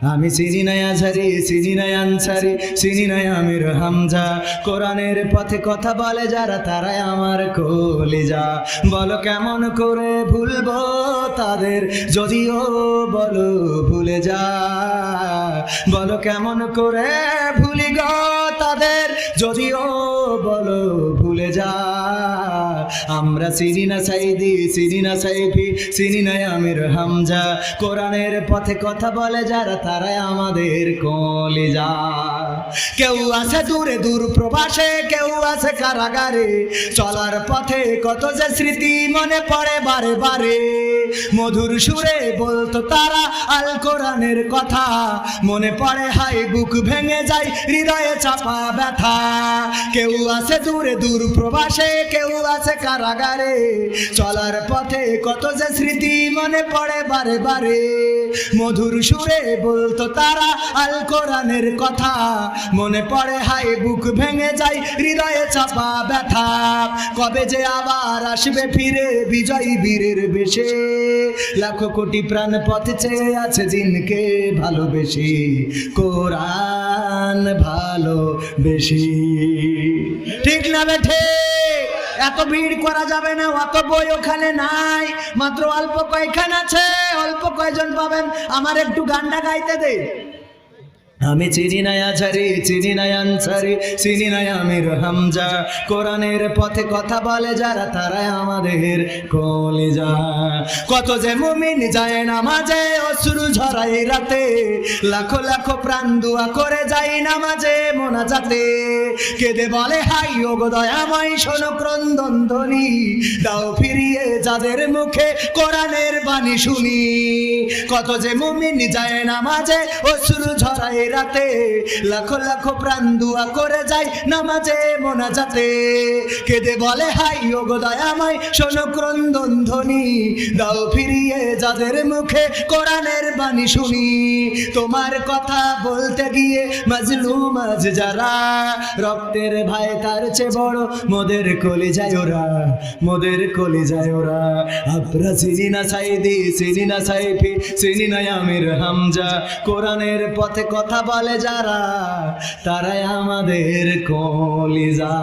আমি চিনি নাই আঝারি চিনি নাই আনসারি চিনি নাই আমির হামজা। কোরআনের পথে কথা বলে যারা, তারাই আমার কলিজা। বলো কেমন করে ভুলবো তাদের, যদিও বলো ভুলে যা। বলো কেমন করে ভুলি গো তাদের, যদিও বলো ভুলে যা। আমরা চিনি না সাইদি, চিনি না সাইফি, চিনি না আমির হামজা। কোরআনের পথে কথা বলে যারা, তারাই আমাদের কলিজা। কেউ আছে দূরে, দূর প্রবাসে, কেউ আছে কারাগারে। চলার পথে কত যে স্মৃতি মনে পড়ে বারে বারে। মধুর সুরে বলতো তারা আল কোরআনের কথা। মনে পড়ে হাই বুক ভেঙে যায়, হৃদয়ে চাপা ব্যথা। কেউ আছে দূরে, দূর প্রবাসে, কেউ আছে কারাগারে চলার পথে কত যে স্মৃতি মনে পড়ে বারে বারে। মধুর সুরে বলতো তারা আল কোরআনের কথা। মনে পড়ে হাই বুক ভেঙে যায়, হৃদয়ে চাপা ব্যথা। কবে যে আবার আসবে ফিরে বিজয়ী বীরের বেশে। লাখো কোটি প্রাণ পথে চেয়ে আছে জিনকে ভালোবেসে, কোরআন ভালোবেসে। ঠিক না বেঠে? এত ভিড় করা যাবে না, অত বই ওখানে নাই। মাত্র অল্প কয়েকখান আছে, অল্প কয়জন পাবেন। আমার একটু গানটা গাইতে দে। আমি চিনি নাই আছারি চিনি নাই আনসারি চিনি নাই আমির হামজা। কোরআনের পথে কথা বলে যারা, তারাই আমাদের কলিজা। কত যে মুমিন যায় নামাজে, অশ্রু ঝরাই রাতে, লাখো লাখো প্রাণ দুয়া করে যাই নামাজে মোনাজাতে। কেঁদে বলে, হাই ও গো দয়াময়, শোনো ক্রন্দন ধ্বনি। দাও ফিরিয়ে যাদের মুখে কোরআনের বাণী শুনি। কত যে মুমিন যায় নামাজে, অশ্রু ঝরাই রাতে লাখো লাখো প্রাণ দুয়া করে যায় নামাজে মোনাজাতে। কেঁদে বলে, হাই ও গো দয়াময়, শোনো ক্রন্দন ধ্বনি। দাও ফিরিয়ে যাদের মুখে কোরআনের বাণী শুনি। তোমার কথা বলতে গিয়ে মাজলু মাঝ যারা। রক্তের ভাই তার চেয়ে বড় মোদের কলি যায় ওরা, মোদের কলি যায় ওরা। আপরা চিনি না সাইদি চিনি না সাইফি চিনি না আমির হামজা। কোরআনের পথে কথা বলে যারা তারাই আমাদের কলিজা।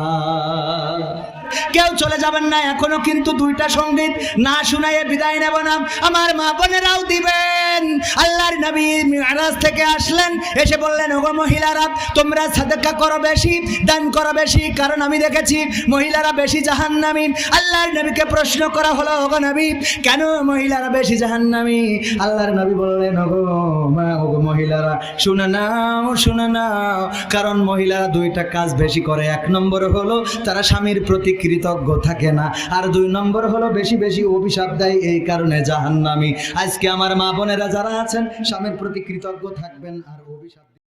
কেউ চলে যাবেন না, এখনও কিন্তু দুইটা সংগীত না শুনাইয়ে বিদায় নেব না। আমার মা বোনেরাও দিবেন। আল্লাহর নবী মিরাজ থেকে আসলেন, এসে বললেন, ওগো মহিলারা, তোমরা সাদেকা করো বেশি, দান করো বেশি, কারণ আমি দেখেছি মহিলারা বেশি জাহান্নামী। আল্লাহর নবীকে প্রশ্ন করা হলো, ওগো নবী, কেন মহিলারা বেশি জাহান্নামী? আল্লাহর নবী বললেন, ওগো মা, ওগো মহিলারা, শুনে নাও শুনে নাও, কারণ মহিলারা দুইটা কাজ বেশি করে। এক নম্বর হলো, তারা স্বামীর প্রতি কৃতজ্ঞ থাকে না। আর দুই নম্বর হলো বেশি বেশি অভিশাপ দেয় এই কারণে জাহান্নামি। আজকে আমার মা বোনেরা যারা আছেন, স্বামীর প্রতি কৃতজ্ঞ থাকবেন আর